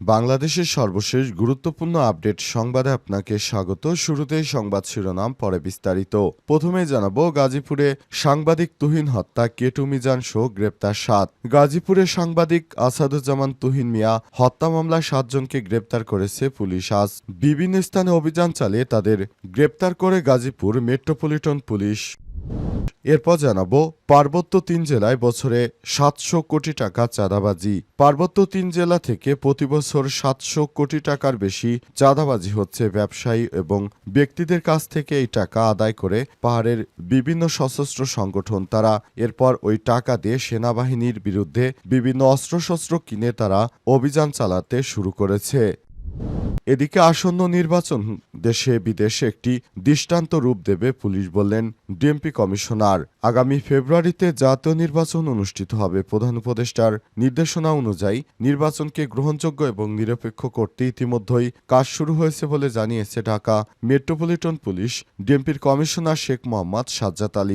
বাংলাদেশের সর্বশেষ গুরুত্বপূর্ণ আপডেট সংবাদে আপনাকে স্বাগত। শুরুতেই সংবাদ শিরোনাম, পরে বিস্তারিত। প্রথমে জানাব, গাজীপুরে সাংবাদিক তুহিন হত্যা, কেটু মিজান শো গ্রেপ্তার সাত। গাজীপুরে সাংবাদিক আসাদুজ্জামান তুহিন মিয়া হত্যা মামলায় সাতজনকে গ্রেপ্তার করেছে পুলিশ। আজ বিভিন্ন স্থানে অভিযান চালিয়ে তাদের গ্রেপ্তার করে গাজীপুর মেট্রোপলিটন পুলিশ। এরপর জানাব, পার্বত্য তিন জেলায় বছরে সাতশো কোটি টাকা চাঁদাবাজি। পার্বত্য তিন জেলা থেকে প্রতি বছর সাতশো কোটি টাকার বেশি চাঁদাবাজি হচ্ছে ব্যবসায়ী এবং ব্যক্তিদের কাছ থেকে এই টাকা আদায় করে পাহাড়ের বিভিন্ন সশস্ত্র সংগঠন। তারা এরপর ওই টাকা দিয়ে সেনাবাহিনীর বিরুদ্ধে বিভিন্ন অস্ত্রশস্ত্র কিনে তারা অভিযান চালাতে শুরু করেছে। এদিকে আসন্ন নির্বাচন দেশে বিদেশে একটি দৃষ্টান্ত রূপ দেবে পুলিশ বললেন ডিএমপি কমিশনার। আগামী ফেব্রুয়ারিতে জাতীয় নির্বাচন অনুষ্ঠিত হবে। প্রধান উপদেষ্টার নির্দেশনা অনুযায়ী নির্বাচনকে গ্রহণযোগ্য এবং নিরপেক্ষ করতে ইতিমধ্যেই কাজ শুরু হয়েছে বলে জানিয়েছে ঢাকা মেট্রোপলিটন পুলিশ। ডিএমপির কমিশনার শেখ মোহাম্মদ সাজ্জাদ আলী।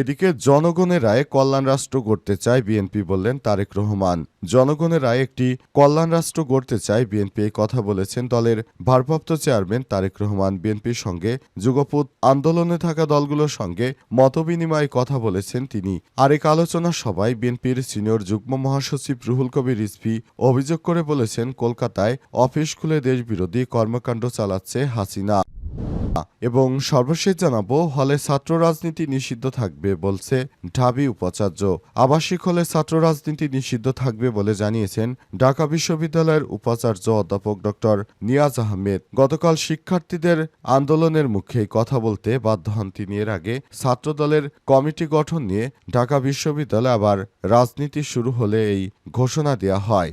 এদিকে জনগণের রায়ে কল্যাণ রাষ্ট্র গড়তে চায় বিএনপি বললেন তারেক রহমান। জনগণের রায়ে একটি কল্যাণ রাষ্ট্র গড়তে চায় বিএনপি এই কথা বলেছেন দলের ভারপ্রাপ্ত চেয়ারম্যান তারেক রহমান। বিএনপির সঙ্গে যুগপুত আন্দোলনে থাকা দলগুলোর সঙ্গে মতবিনিময়ে কথা বলেছেন তিনি। আরেক আলোচনা সভায় বিএনপির সিনিয়র যুগ্ম মহাসচিব রুহুল কবির রিজভি অভিযোগ করে বলেছেন, কলকাতায় অফিস খুলে দেশবিরোধী কর্মকাণ্ড চালাচ্ছে হাসিনা। এবং সর্বশেষ জানাব, হলে ছাত্র রাজনীতি নিষিদ্ধ থাকবে বলছে ঢাবি উপাচার্য। আবাসিক হলে ছাত্র রাজনীতি নিষিদ্ধ থাকবে বলে জানিয়েছেন ঢাকা বিশ্ববিদ্যালয়ের উপাচার্য অধ্যাপক ডক্টর নিয়াজ আহমেদ। গতকাল শিক্ষার্থীদের আন্দোলনের মুখে কথা বলতে বাধ্য হন তিনি। এর আগে ছাত্রদলের কমিটি গঠন নিয়ে ঢাকা বিশ্ববিদ্যালয়ে আবার রাজনীতি শুরু হলে এই ঘোষণা দেওয়া হয়।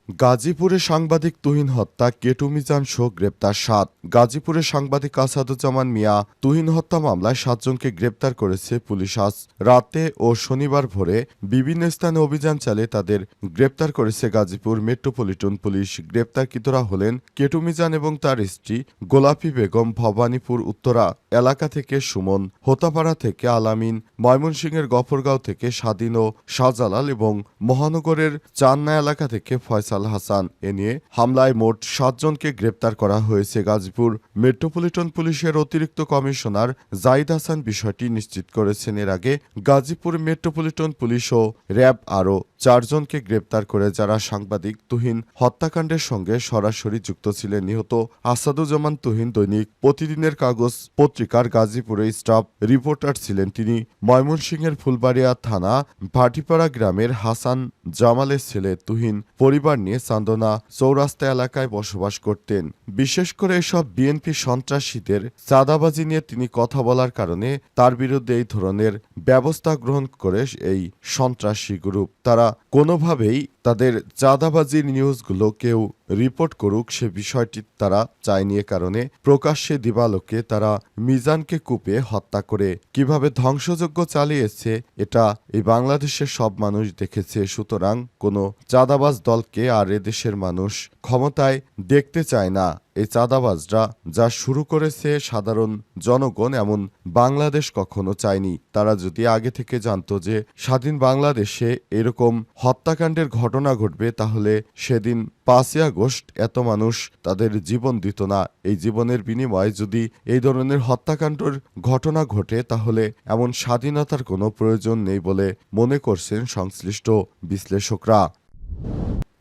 গাজীপুরে সাংবাদিক তুহিন হত্যা কেটু মিজান সহ গ্রেপ্তার সাত। গাজীপুরে সাংবাদিক আসাদুজ্জামান মিয়া, তুহিন হত্যা মামলায় সাতজনকে গ্রেপ্তার করেছে পুলিশ আজ রাতে ও শনিবার ভোরে বিভিন্ন স্থানে অভিযান চালিয়ে তাদের গ্রেপ্তার করেছে গাজীপুর মেট্রোপলিটন পুলিশ। গ্রেপ্তারকৃতরা হলেন কেটু মিজান এবং তার স্ত্রী গোলাপি বেগম ভবানীপুর উত্তরা এলাকা থেকে সুমন, হোতাপাড়া থেকে আলামিন, ময়মনসিংহের গফরগাঁও থেকে স্বাধীন ও শাহজালাল এবং মহানগরের চান্না এলাকা থেকে ফয়সাল হাসান। এ নিয়ে হামলায় মোট সাতজনকে গ্রেপ্তার করা হয়েছে গাজীপুর। মেট্রোপলিটন পুলিশের অতিরিক্ত কমিশনার জাইদ হাসান বিষয়টি নিশ্চিত করেছেন। এর আগে গাজীপুর মেট্রোপলিটন পুলিশ ও র্যাব আরও চারজনকে গ্রেপ্তার করে, যারা সাংবাদিক তুহিন হত্যাকাণ্ডের সঙ্গে সরাসরি যুক্ত ছিলেন। নিহত আসাদুজ্জামান তুহিন দৈনিক প্রতিদিনের কাগজ পত্রিকার গাজীপুরে স্টাফ রিপোর্টার ছিলেন। তিনি ময়মনসিংহের ফুলবাড়িয়া থানা ভাটিপাড়া গ্রামের হাসান জামালের ছেলে তুহিন পরিবার নিয়ে চান্দনা চৌরাস্তা এলাকায় বসবাস করতেন। বিশেষ করে এসব বিএনপি সন্ত্রাসীদের চাঁদাবাজি নিয়ে তিনি কথা বলার কারণে তার বিরুদ্ধে এই ধরনের ব্যবস্থা গ্রহণ করে এই সন্ত্রাসী গ্রুপ। তারা কোনোভাবেই তাদের চাঁদাবাজির নিউজগুলো কেউ রিপোর্ট করুক সে বিষয়টি তারা চায়নি এ কারণে প্রকাশ্যে দিবালোকে তারা মিজানকে কূপে হত্যা করে। কীভাবে ধ্বংসযজ্ঞ চালিয়েছে, এটা এই বাংলাদেশের সব মানুষ দেখেছে। সুতরাং কোনো চাঁদাবাজ দলকে আর এদেশের মানুষ ক্ষমতায় দেখতে চায় না। এই চাঁদাবাজরা যা শুরু করেছে সাধারণ জনগণ এমন বাংলাদেশ কখনো চায়নি। তারা যদি আগে থেকে জানত যে স্বাধীন বাংলাদেশে এরকম হত্যাকাণ্ডের ঘটনা ঘটবে, তাহলে সেদিন পাঁচই আগস্ট এত মানুষ তাদের জীবন দিত না। এই জীবনের বিনিময়ে যদি এই ধরনের হত্যাকাণ্ডের ঘটনা ঘটে, তাহলে এমন স্বাধীনতার কোনো প্রয়োজন নেই বলে মনে করছেন সংশ্লিষ্ট বিশ্লেষকরা।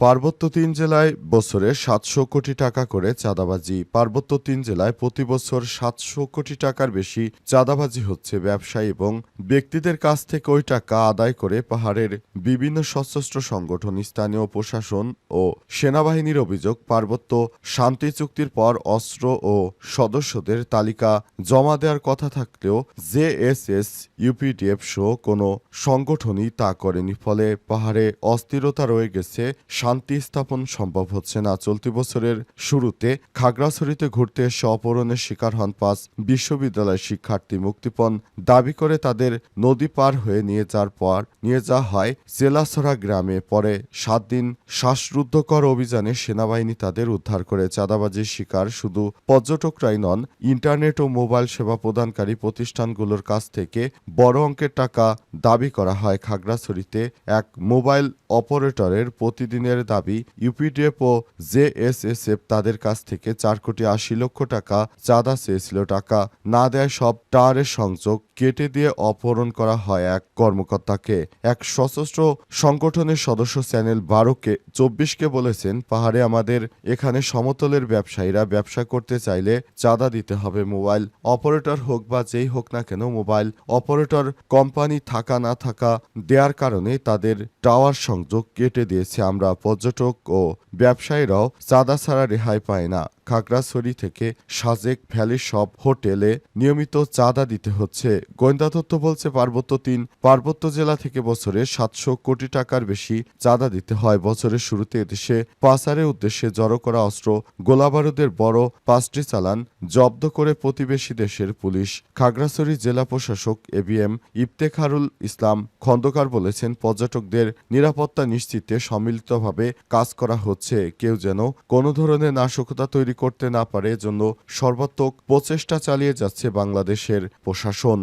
পার্বত্য তিন জেলায় বছরে সাতশো কোটি টাকা করে চাঁদাবাজি। পার্বত্য তিন জেলায় প্রতি বছর সাতশো কোটি টাকার বেশি চাঁদাবাজি হচ্ছে ব্যবসায়ী এবং ব্যক্তিদের কাছ থেকে ওই টাকা আদায় করে পাহাড়ের বিভিন্ন সশস্ত্র সংগঠন, স্থানীয় প্রশাসন ও সেনাবাহিনীর অভিযোগ, পার্বত্য শান্তি চুক্তির পর অস্ত্র ও সদস্যদের তালিকা জমা দেওয়ার কথা থাকলেও জেএসএস ইউপিডিএফ সহ কোনো সংগঠনই তা করেনি। ফলে পাহাড়ে অস্থিরতা রয়ে গেছে শান্তি স্থাপন সম্ভব হচ্ছে না। চলতি বছরের শুরুতে খাগড়াছড়িতে ঘুরতে এসে অপহরণের শিকার হন পাঁচ বিশ্ববিদ্যালয়ের শিক্ষার্থী। মুক্তিপণ দাবি করে তাদের নদী পার হয়ে নিয়ে যাওয়ার পর নিয়ে যাওয়া হয় জেলাছড়া গ্রামে। পরে সাত দিন শ্বাসরুদ্ধকর অভিযানে সেনাবাহিনী তাদের উদ্ধার করে। চাঁদাবাজির শিকার শুধু পর্যটকরাই নন, ইন্টারনেট ও মোবাইল সেবা প্রদানকারী প্রতিষ্ঠানগুলোর কাছ থেকে বড় অঙ্কের টাকা দাবি করা হয়। খাগড়াছড়িতে এক মোবাইল অপারেটরের প্রতিদিনের দাবি, ইউপিডিএফ ও জেএসএসএফ তাদের কাছ থেকে চার কোটি আশি লক্ষ টাকা চাঁদা চেয়েছিল টাকা। না দেয় সব টাওয়ারের সংযোগ কেটে দিয়ে অপহরণ করা হয় এক কর্মকর্তাকে। এক সশস্ত্র সংগঠনের সদস্য চ্যানেল বারোকে চব্বিশকে বলেছেন, পাহাড়ে আমাদের এখানে সমতলের ব্যবসায়ীরা ব্যবসা করতে চাইলে চাঁদা দিতে হবে মোবাইল। অপারেটর হোক বা যেই হোক না কেন মোবাইল। অপারেটর কোম্পানি থাকা না থাকা দেওয়ার কারণে তাদের টাওয়ার সংযোগ কেটে দিয়েছে। আমরা পর্যটক ও ব্যবসায়ীরাও চাঁদা ছাড়া রেহাই পায় না। খাগড়াছড়ি থেকে সাজেক ভ্যালি সব হোটেলে নিয়মিত চাঁদা দিতে হচ্ছে। গোয়েন্দা তথ্য বলছে, পার্বত্য তিন পার্বত্য জেলা থেকে বছরে সাতশো কোটি টাকার বেশি চাঁদা দিতে হয়। বছরের শুরুতে এদেশে পাচারের উদ্দেশ্যে জড়ো করা অস্ত্র গোলাবারুদের বড় পাঁচটি চালান জব্দ করে প্রতিবেশী দেশের পুলিশ। খাগড়াছড়ি জেলা প্রশাসক এবিএম ইফতেখারুল ইসলাম খন্দকার বলেছেন, পর্যটকদের নিরাপত্তা নিশ্চিতে সম্মিলিতভাবে কাজ করা হচ্ছে। কেউ যেন কোনো ধরনের নাশকতা তৈরি করতে না পারে জন্য সর্বাত্মক প্রচেষ্টা চালিয়ে যাচ্ছে বাংলাদেশের প্রশাসন।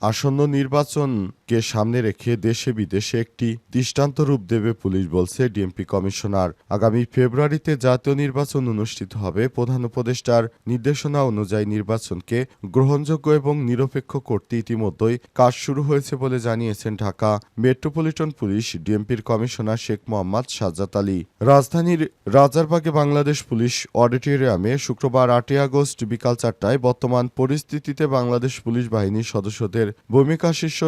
আসন্ন নির্বাচনকে সামনে রেখে দেশে বিদেশে একটি দৃষ্টান্ত রূপ দেবে পুলিশ বলছে ডিএমপি কমিশনার। আগামী ফেব্রুয়ারিতে জাতীয় নির্বাচন অনুষ্ঠিত হবে। প্রধান উপদেষ্টার নির্দেশনা অনুযায়ী নির্বাচনকে গ্রহণযোগ্য এবং নিরপেক্ষ করতে ইতিমধ্যেই কাজ শুরু হয়েছে বলে জানিয়েছেন ঢাকা মেট্রোপলিটন পুলিশ ডিএমপির কমিশনার শেখ মোহাম্মদ সাজ্জাদ আলী। রাজধানীর রাজারবাগে বাংলাদেশ পুলিশ অডিটোরিয়ামে শুক্রবার আটই আগস্ট বিকাল চারটায় বর্তমান পরিস্থিতিতে বাংলাদেশ পুলিশ বাহিনীর সদস্যদের ভূমিকা শীর্ষ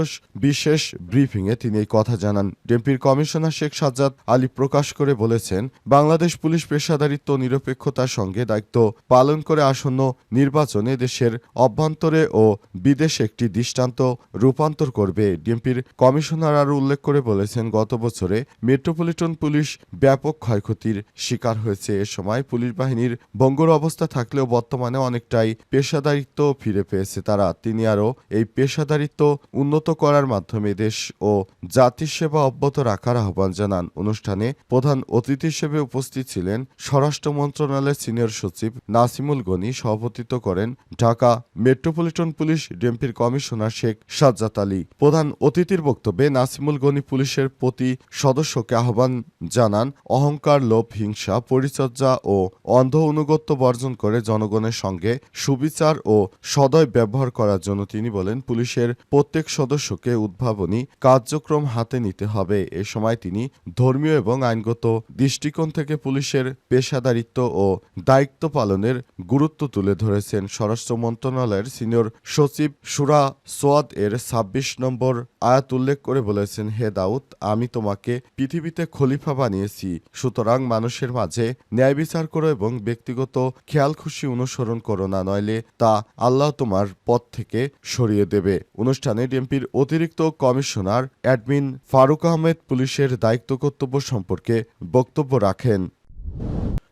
বিশেষ ব্রিফিংয়ে তিনি এই কথা জানান। ডিএমপির কমিশনার শেখ সাজ্জাদ আলী প্রকাশ করে বলেছেন, বাংলাদেশ পুলিশ পেশাদারিত্ব নিরপেক্ষতার সঙ্গে দায়িত্ব পালন করে আসন্ন নির্বাচনে দেশের অভ্যন্তরে ও বিদেশে একটি দৃষ্টান্ত রূপান্তর করবে। ডিএমপির কমিশনার আরও উল্লেখ করে বলেছেন, গত বছরে মেট্রোপলিটন পুলিশ ব্যাপক ক্ষয়ক্ষতির শিকার হয়েছে। এ সময় পুলিশ বাহিনীর ভঙ্গুর অবস্থা থাকলেও বর্তমানে অনেকটাই পেশাদারিত্ব ফিরে পেয়েছে তারা। তিনি আরও এই পেশাদারিত্ব উন্নত করার মাধ্যমে দেশ ও জাতির সেবা অব্যাহত রাখার আহ্বান জানান। অনুষ্ঠানে প্রধান অতিথি হিসেবে উপস্থিত ছিলেন স্বরাষ্ট্র মন্ত্রণালয়ের সিনিয়র সচিব নাসিমুল গনি, সভাপতিত্ব করেন ঢাকা মেট্রোপলিটন পুলিশ ডিএমপির কমিশনার শেখ সাজ্জাদ আলী। প্রধান অতিথির বক্তব্যে নাসিমুল গনি পুলিশের প্রতি সদস্যকে আহ্বান জানান, অহংকার, লোভ, হিংসা, পরিচর্যা ও অন্ধ অনুগত্য বর্জন করে জনগণের সঙ্গে সুবিচার ও সদয় ব্যবহার করার জন্য তিনি বলেন, পুলিশের প্রত্যেক সদস্যকে উদ্ভাবনী কার্যক্রম হাতে নিতে হবে। এ সময় তিনি ধর্মীয় এবং আইনগত দৃষ্টিকোণ থেকে পুলিশের পেশাদারিত্ব ও দায়িত্ব পালনের গুরুত্ব তুলে ধরেছেন। স্বরাষ্ট্র মন্ত্রণালয়ের সিনিয়র সচিব সুরা সোয়াদ এর ছাব্বিশ নম্বর আয়াত উল্লেখ করে বলেছেন, হে দাউদ, আমি তোমাকে পৃথিবীতে খলিফা বানিয়েছি। সুতরাং মানুষের মাঝে ন্যায় বিচার করো এবং ব্যক্তিগত খেয়াল খুশি অনুসরণ করো না, নইলে তা আল্লাহ তোমার পথ থেকে সরিয়ে দেবে। অনুষ্ঠানে ডিএমপির অতিরিক্ত কমিশনার অ্যাডমিন ফারুক আহমেদ পুলিশের দায়িত্ব কর্তব্য সম্পর্কে বক্তব্য রাখেন।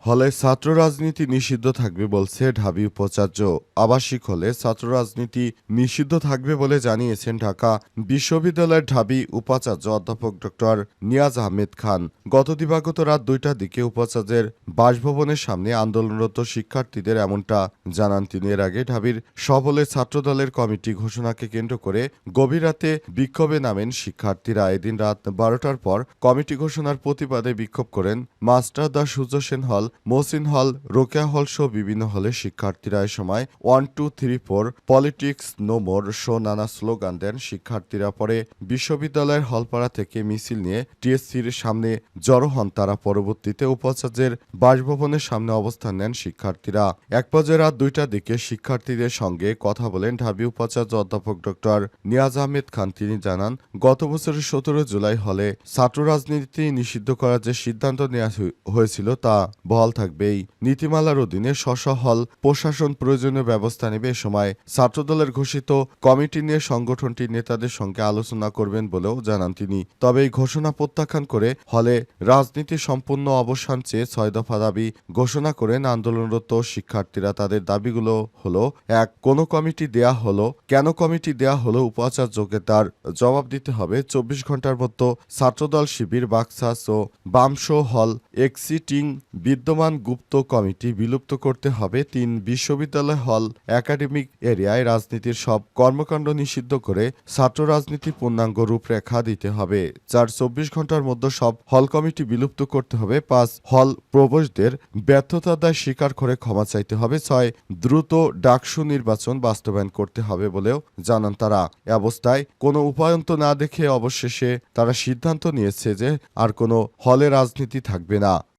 হলে ছাত্র রাজনীতি নিষিদ্ধ থাকবে বলছে ঢাবি উপাচার্য। আবাসিক হলে ছাত্র রাজনীতি নিষিদ্ধ থাকবে বলে জানিয়েছেন ঢাকা বিশ্ববিদ্যালয়ের ঢাবি উপাচার্য অধ্যাপক ডক্টর নিয়াজ আহমেদ খান। গত দিবাগত রাত দুইটার দিকে উপাচার্যের বাসভবনের সামনে আন্দোলনরত শিক্ষার্থীদের এমনটা জানান তিনি। এর আগে ঢাবির সবলে ছাত্রদলের কমিটি ঘোষণাকে কেন্দ্র করে গভীর রাতে বিক্ষোভে নামেন শিক্ষার্থীরা। এদিন রাত বারোটার পর কমিটি ঘোষণার প্রতিবাদে বিক্ষোভ করেন মাস্টার দা সূর্য সেন হল মহসিন হল, রোকেয়া হল সহ বিভিন্ন হলে শিক্ষার্থীরা এ সময় one two three four politics no more show নানা স্লোগান দেন শিক্ষার্থীরা। পরে বিশ্ববিদ্যালয়ের হলপাড়া থেকে মিছিল নিয়ে টিএসসির সামনে জড়ো হন তারা। পরবর্তীতে উপাচার্যের বাসভবনের সামনে অবস্থান নেন শিক্ষার্থীরা। এক পর্যায়ে রাত দুইটার দিকে শিক্ষার্থীদের সঙ্গে কথা বলেন ঢাবি উপাচার্য অধ্যাপক ডক্টর নিয়াজ আহমেদ খান। তিনি জানান, গত বছরের সতেরো জুলাই হলে ছাত্র রাজনীতি নিষিদ্ধ করার যে সিদ্ধান্ত নেওয়া হয়েছিল তা বহাল থাকবেই নীতিমালার অধীনে স্ব হল প্রশাসন প্রয়োজনীয় ব্যবস্থা নেবে। এ সময় ছাত্রদলের ঘোষিত কমিটি নিয়ে সংগঠনটির নেতাদের সঙ্গে আলোচনা করবেন বলেও জানান তিনি। তবে এই ঘোষণা প্রত্যাখ্যান করে হলে রাজনীতি সম্পূর্ণ অবসান চেয়ে ছয় দফা দাবি ঘোষণা করেন আন্দোলনরত শিক্ষার্থীরা। তাদের দাবিগুলো হলো, এক, কোন কমিটি দেয়া হলো, কেন কমিটি দেয়া হলো উপাচার্যকে তার জবাব দিতে হবে। চব্বিশ ঘণ্টার মতো ছাত্রদল শিবির, বাক্সাস ও বামশো হল এক্সিটিং বিদ্যমান গুপ্ত কমিটি বিলুপ্ত করতে হবে তিন বিশ্ববিদ্যালয় হল, একাডেমিক এরিয়ায় রাজনীতির সব কর্মকাণ্ড নিষিদ্ধ করে ছাত্র রাজনীতি পূর্ণাঙ্গ রূপরেখা দিতে হবে। চার চব্বিশ ঘণ্টার মধ্যে সব হল কমিটি বিলুপ্ত করতে হবে। পাঁচ হল প্রবেশদের ব্যর্থতার দায় স্বীকার করে ক্ষমা চাইতে হবে। ছয় দ্রুত ডাকসু নির্বাচন বাস্তবায়ন করতে হবে বলেও জানান তারা। অবস্থায় কোনো উপায়ন্ত না দেখে অবশেষে তারা সিদ্ধান্ত নিয়েছে যে আর কোনো হলে রাজনীতি থাকবে না।